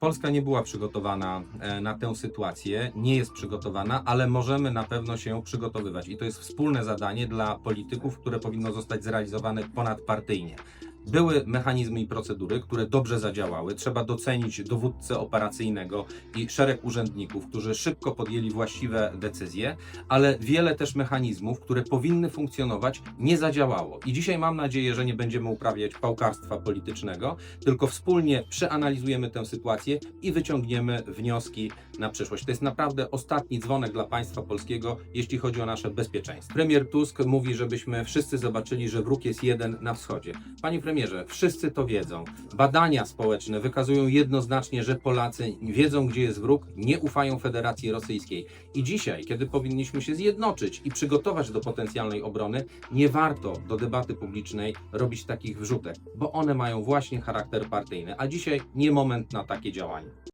Polska nie była przygotowana e, na tę sytuację, nie jest przygotowana, ale możemy na pewno się przygotowywać. I to jest wspólne zadanie dla polityków, które powinno zostać zrealizowane ponadpartyjnie. Były mechanizmy i procedury, które dobrze zadziałały. Trzeba docenić dowódcę operacyjnego i szereg urzędników, którzy szybko podjęli właściwe decyzje, ale wiele też mechanizmów, które powinny funkcjonować, nie zadziałało. I dzisiaj mam nadzieję, że nie będziemy uprawiać pałkarstwa politycznego, tylko wspólnie przeanalizujemy tę sytuację i wyciągniemy wnioski na przyszłość. To jest naprawdę ostatni dzwonek dla państwa polskiego, jeśli chodzi o nasze bezpieczeństwo. Premier Tusk mówi, żebyśmy wszyscy zobaczyli, że wróg jest jeden na wschodzie. Panie premierze, wszyscy to wiedzą. Badania społeczne wykazują jednoznacznie, że Polacy wiedzą, gdzie jest wróg, nie ufają Federacji Rosyjskiej. I dzisiaj, kiedy powinniśmy się zjednoczyć i przygotować do potencjalnej obrony, nie warto do debaty publicznej robić takich wrzutek, bo one mają właśnie charakter partyjny. A dzisiaj nie moment na takie działanie.